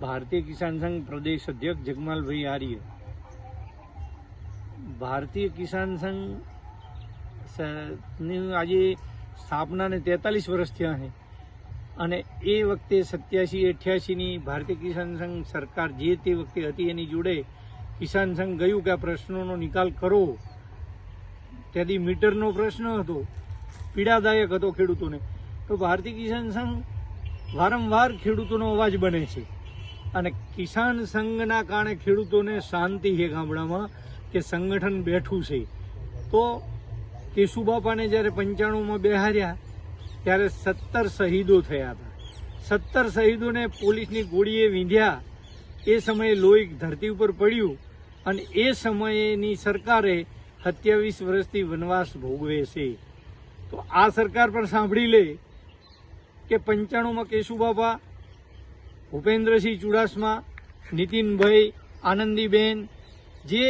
ભારતીય કિસાન સંઘ પ્રદેશ અધ્યક્ષ જગમાલભાઈ આર્ય, ભારતીય કિસાન સંઘ સ- ની આજે સ્થાપનાને તેતાલીસ વર્ષ થયા છે અને એ વખતે સત્યાસી, અઠ્યાસીની ભારતીય કિસાન સંઘ સરકાર જે તે વખતે હતી એની જોડે કિસાન સંઘ ગયું કે આ પ્રશ્નોનો નિકાલ કરો ત્યાંથી મીટરનો પ્રશ્ન હતો, પીડાદાયક હતો ખેડૂતોને. તો ભારતીય કિસાન સંઘ વારંવાર ખેડૂતોનો અવાજ બને છે. અને કિસાન સંઘના કારણે ખેડૂતોને શાંતિ છે ગામડામાં કે સંગઠન બેઠું છે. તો કેશુબાપાને જ્યારે પંચાણુંમાં બેહાર્યા, ત્યારે સત્તર શહીદો થયા હતા. સત્તર શહીદોને પોલીસની ગોળીએ વીંધ્યા. એ સમયે લોહી ધરતી ઉપર પડ્યું અને એ સમયેની સરકારે સત્યાવીસ વર્ષથી વનવાસ ભોગવે છે. તો આ સરકાર પણ સાંભળી લે કે પંચાણુંમાં કેશુબાપા ભૂપેન્દ્રસિંહ ચુડાસમા, નીતિનભાઈ, આનંદીબેન, જે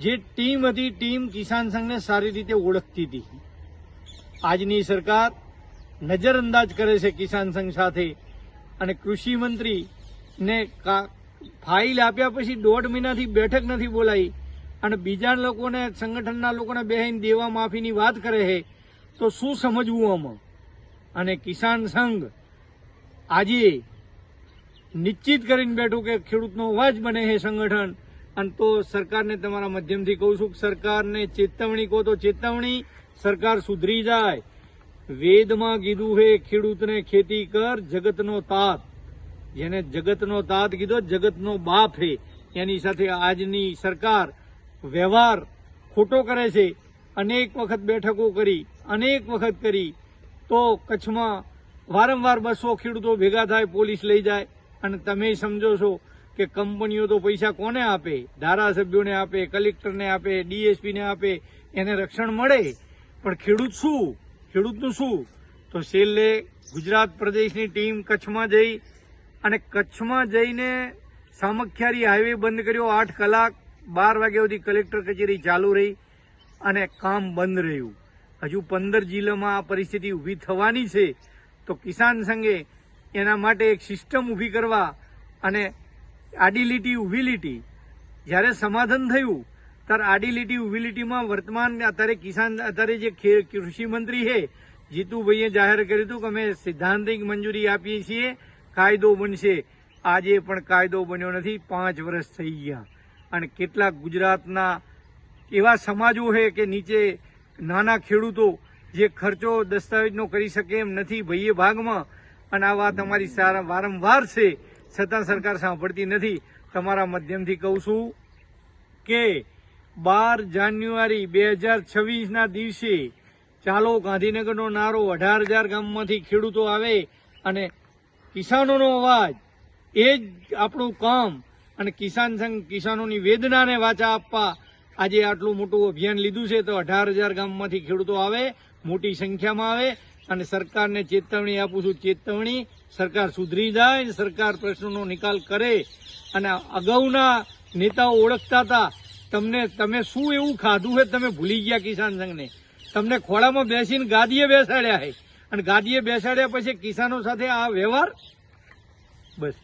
જે ટીમ હતી, ટીમ કિસાન સંઘને સારી રીતે ઓળખતી હતી. આજની સરકાર નજરઅંદાજ કરે છે કિસાન સંઘ સાથે અને કૃષિ મંત્રીને ફાઇલ આપ્યા પછી દોઢ મહિનાથી બેઠક નથી બોલાઈ અને બીજા લોકોને, સંગઠનના લોકોને બેહીને દેવા માફીની વાત કરે છે, તો શું સમજવું આમાં? અને કિસાન સંઘ આજે નિશ્ચિત કરીને બેઠું કે ખેડૂતનો અવાજ બને એ સંગઠન. અને તો સરકારને તમારા માધ્યમથી કહું છું કે સરકારને ચેતવણી કહો તો ચેતવણી, સરકાર સુધરી જાય. વેદમાં કીધું હે, ખેડૂતને ખેતી કર, જગતનો તાત. જેને જગતનો તાત કીધો, જગતનો બાપ હે. એની સાથે આજની સરકાર વ્યવહાર ખોટો કરે છે. અનેક વખત બેઠકો કરી, અનેક વખત કરી. તો કચ્છમાં વારંવાર બસો ખેડૂતો ભેગા થાય, પોલીસ લઈ જાય. અને તમે સમજો છો કે કંપનીઓ તો પૈસા કોને આપે? ધારાસભ્યોને આપે, કલેક્ટરને આપે, ડીએસપીને આપે, એને રક્ષણ મળે. પણ ખેડૂત શું? ખેડૂતનું શું? તો છેલ્લે ગુજરાત પ્રદેશની ટીમ કચ્છમાં જઈ અને કચ્છમાં જઈને સામખિયારી હાઈવે બંધ કર્યો. આઠ કલાક, બાર વાગ્યા સુધી કલેક્ટર કચેરી ચાલુ રહી અને કામ બંધ રહ્યું. હજુ પંદર જિલ્લામાં આ પરિસ્થિતિ ઊભી થવાની છે. તો કિસાન સંઘે એના માટે એક સિસ્ટમ ઊભી કરવા અને આડી લીટી ઊભી લીટી જ્યારે સમાધાન થયું, ત્યારે આડી લીટી ઊભી લીટીમાં વર્તમાન અત્યારે કિસાન, અત્યારે જે કૃષિમંત્રી કૃષિ મંત્રી છે, જીતુભાઈએ જાહેર કર્યું હતું કે અમે સિદ્ધાંતિક મંજૂરી આપીએ છીએ, કાયદો બનશે. આજે પણ કાયદો બન્યો નથી, પાંચ વર્ષ થઈ ગયા. અને કેટલાક ગુજરાતના એવા સમાજો છે કે નીચે નાના ખેડૂતો જે ખર્ચો દસ્તાવેજનો કરી શકે એમ નથી, ભાઈએ ભાગમાં અને આ વાત અમારી સારા વારંવાર છે. છતાં સરકાર સાંભળતી નથી. તમારા માધ્યમથી કહું છું કે બાર જાન્યુઆરી બે હજાર છવ્વીસના દિવસે ચાલો ગાંધીનગરનો નારો અઢાર હજાર ગામમાંથી ખેડૂતો આવે અને કિસાનોનો અવાજ, એ જ આપણું કામ અને કિસાન સંઘ કિસાનોની વેદનાને વાચા આપવા આજે આટલું મોટું અભિયાન લીધું છે તો અઢાર હજાર ગામમાંથી ખેડૂતો આવે, મોટી સંખ્યામાં આવે અને સરકારને ચેતવણી આપું છું. ચેતવણી સરકાર સુધરી જાય સરકાર પ્રશ્નોનો નિકાલ કરે અને અગાઉના નેતાઓ ઓળખતા હતા. તમને, તમે શું એવું ખાધું છે તમે ભૂલી ગયા કિસાન સંઘને. તમને ખોળામાં બેસીને ગાદીએ બેસાડ્યા છે અને ગાદીએ બેસાડ્યા પછી કિસાનો સાથે આ વ્યવહાર? બસ.